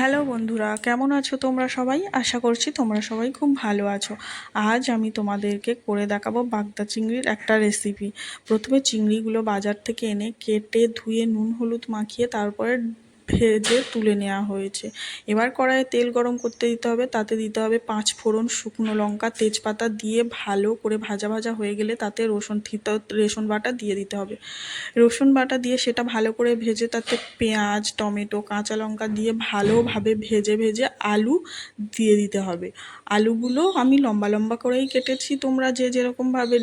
Hello বন্ধুরা, কেমন আছো তোমরা সবাই? আশা করছি তোমরা সবাই খুব ভালো আছো। আজ আমি তোমাদেরকে করে দেখাবো বাগদা চিংড়ির একটা রেসিপি প্রথমে চিংড়িগুলো বাজার থেকে এনে কেটে ধুয়ে নুন, হলুদ মাখিয়ে তারপরে ভেজে তুলে নেওয়া হয়েছে। এবার কড়াইয়ে তেল গরম করতে দিতে হবে। তাতে দিতে হবে পাঁচ ফোড়ন শুকনো লঙ্কা, তেজপাতা দিয়ে ভালো করে ভাজা ভাজা হয়ে গেলে তাতে রসুন থিতা, রসুন বাটা দিয়ে দিতে হবে। রসুন বাটা দিয়ে সেটা ভালো করে ভেজে তাতে পেঁয়াজ, টমেটো, কাঁচা লঙ্কা দিয়ে ভালোভাবে ভেজে ভেজে আলু দিয়ে দিতে হবে। আলুগুলো আমি লম্বা লম্বা করেই কেটেছি। তোমরা যে যেরকমভাবে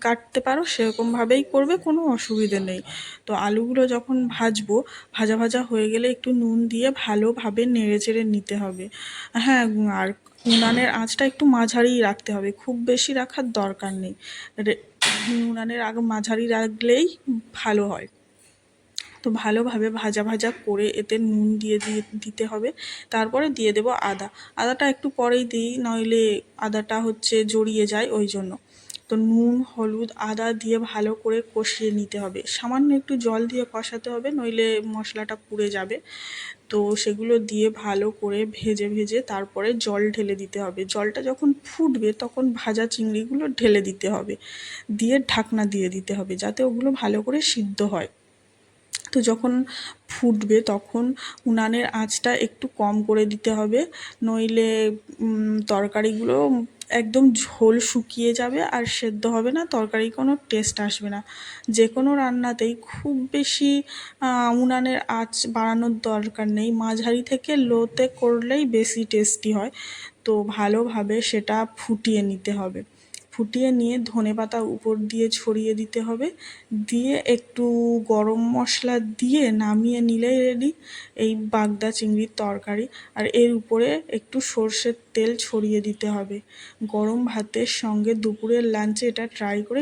কাটতে পারো সেরকমভাবেই করবে, কোনো অসুবিধে নেই। তো আলুগুলো যখন ভাজবো, ভাজা ভাজা হয়ে গেলে একটু নুন দিয়ে ভালোভাবে নেড়ে চেড়ে নিতে হবে। হ্যাঁ আর উনানের আঁচটা একটু মাঝারিই রাখতে হবে। খুব বেশি রাখার দরকার নেই। উনানের আগ মাঝারি রাখলেই ভালো হয়। তো ভালোভাবে ভাজা ভাজা করে এতে নুন দিয়ে দিয়ে দিতে হবে। তারপরে দিয়ে দেব আদা। আদাটা একটু পরেই দিই, নইলে আদাটা হচ্ছে জড়িয়ে যায় ওই জন্য। তো নুন, হলুদ, আদা দিয়ে ভালো করে কষিয়ে নিতে হবে। সামান্য একটু জল দিয়ে কষাতে হবে, নইলে মশলাটা পুড়ে যাবে। তো সেগুলো দিয়ে ভালো করে ভেজে ভেজে তারপরে জল ঢেলে দিতে হবে। জলটা যখন ফুটবে, তখন ভাজা চিংড়িগুলো ঢেলে দিতে হবে। দিয়ে ঢাকনা দিয়ে দিতে হবে, যাতে ওগুলো ভালো করে সিদ্ধ হয়। তো যখন ফুটবে তখন উনানের আঁচটা একটু কম করে দিতে হবে। নইলে তরকারিগুলো একদম ঝোল শুকিয়ে যাবে আর সেদ্ধ হবে না তরকারি কোনো টেস্ট আসবে না। যে কোনো রান্নাতেই খুব বেশি উনানের আঁচ বাড়ানোর দরকার নেই। মাঝারি থেকে লোতে করলেই বেশি টেস্টি হয়। তো ভালোভাবে সেটা ফুটিয়ে নিতে হবে। ফুটিয়ে নিয়ে ধনে পাতা উপর দিয়ে ছড়িয়ে দিতে হবে। দিয়ে একটু গরম মশলা দিয়ে নামিয়ে নিলেই রেডি এই বাগদা চিংড়ির তরকারি। আর এর উপরে একটু সর্ষের তেল ছড়িয়ে দিতে হবে। গরম ভাতের সঙ্গে দুপুরের লাঞ্চে এটা ট্রাই করে